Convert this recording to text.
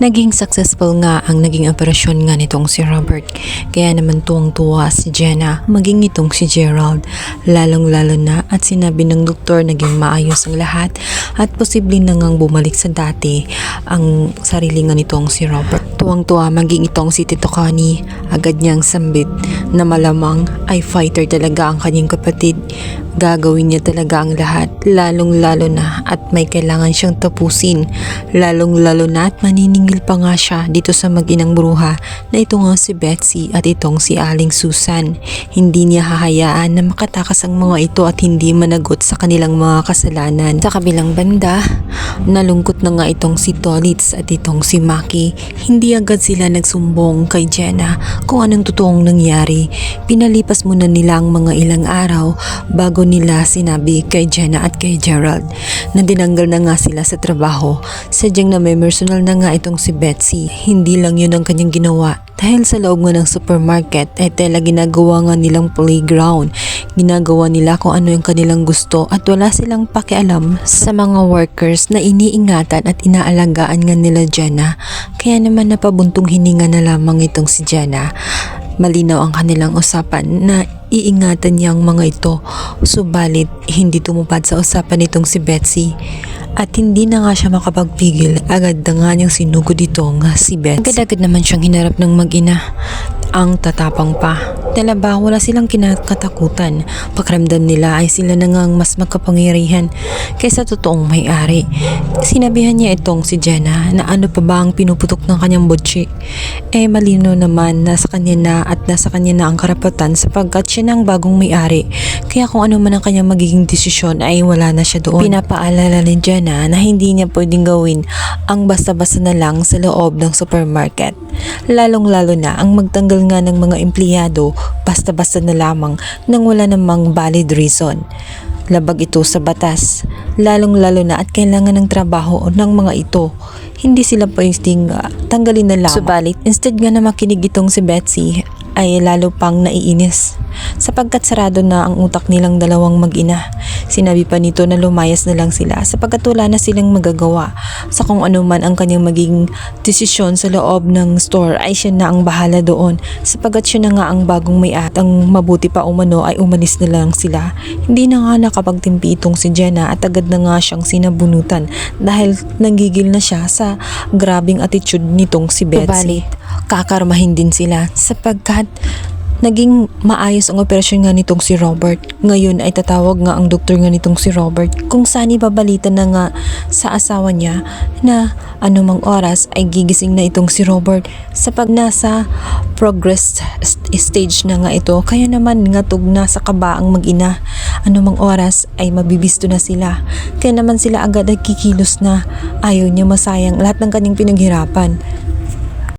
Naging successful nga ang naging operasyon nga nitong si Robert. Kaya naman tuwang-tuwa si Jenna, maging itong si Gerald. Lalong-lalo na at sinabi ng doktor naging maayos ang lahat at posible na ngang bumalik sa dati ang sarili nga nitong si Robert. Tuwang-tuwa maging itong si Tito Connie. Agad niyang sambit na malamang ay fighter talaga ang kanyang kapatid. Gagawin niya talaga ang lahat, lalong-lalo na at may kailangan siyang tapusin. Lalong-lalo na at maniningil pa nga siya dito sa mag-inang bruha na ito nga si Betsy at itong si Aling Susan. Hindi niya hahayaan na makatakas ang mga ito at hindi managot sa kanilang mga kasalanan. Sa kabilang banda, nalungkot na nga itong si Tolitz at itong si Maki. Hindi agad sila nagsumbong kay Jenna kung anong totoong nangyari. Pinalipas muna nila ang mga ilang araw bago nila sinabi kay Jenna at kay Gerald na dinanggal na nga sila sa trabaho. Sadyang na may personal na nga itong si Betsy. Hindi lang yun ang kanyang ginawa. Dahil sa loob nga ng supermarket ay tela ginagawa nga nilang playground. Ginagawa nila kung ano yung kanilang gusto at wala silang pakialam sa mga workers na iniingatan at inaalagaan nga nila Jenna. Kaya naman napabuntong hininga na lamang itong si Jenna. Malinaw ang kanilang usapan na iingatan niya ang mga ito. Subalit, hindi tumupad sa usapan nitong si Betsy. At hindi na nga siya makapagpigil, agad na nga niyang sinugod ito si Betsy. Agad-agad naman siyang hinarap ng mag-ina. Ang tatapang pa. Tala ba wala silang kinakatakutan. Pakiramdam nila ay sila na ngang mas magkapangyarihan kaysa totoong may-ari. Sinabihan niya itong si Jenna na ano pa ba ang pinuputok ng kanyang butchi. Eh malino naman na sa kanya na at nasa kanya na ang karapatan sapagkat siya na ang bagong may-ari. Kaya kung ano man ang kanyang magiging desisyon ay wala na siya doon. Pinapaalala ni Jenna na hindi niya pwedeng gawin ang basta-basta na lang sa loob ng supermarket. Lalong-lalo na ang magtanggal nga ng mga empleyado basta-basta na lamang nang wala namang valid reason. Labag ito sa batas, lalong-lalo na at kailangan ng trabaho ng mga ito. Hindi sila pwedeng uh, tanggalin na lamang. Subalit, instead nga na makinig itong si Betsy, ay lalo pang naiinis sapagkat sarado na ang utak nilang dalawang mag-ina. Sinabi pa nito na lumayas na lang sila sapagkat wala na silang magagawa sa kung ano man ang kanyang magiging desisyon sa loob ng store ay siya na ang bahala doon sapagkat siya na nga ang bagong may at ang mabuti pa umano ay umalis na lang sila. Hindi na nga nakapagtimpi itong si Jenna at agad na nga siyang sinabunutan dahil nanggigil na siya sa grabing attitude nitong si Betsy. kakarmahin din sila sapagkat naging maayos ang operasyon nga nitong si Robert. Ngayon ay tatawag nga ang doktor nga nitong si Robert kung saan ibabalita na nga sa asawa niya na anumang oras ay gigising na itong si Robert sa pag nasa progress st- stage na nga ito. Kaya naman nga tug nasa kaba ang mag-ina. Anumang oras ay mabibisto na sila. Kaya naman sila agad ay kikilos na ayaw niya masayang lahat ng kanyang pinaghirapan.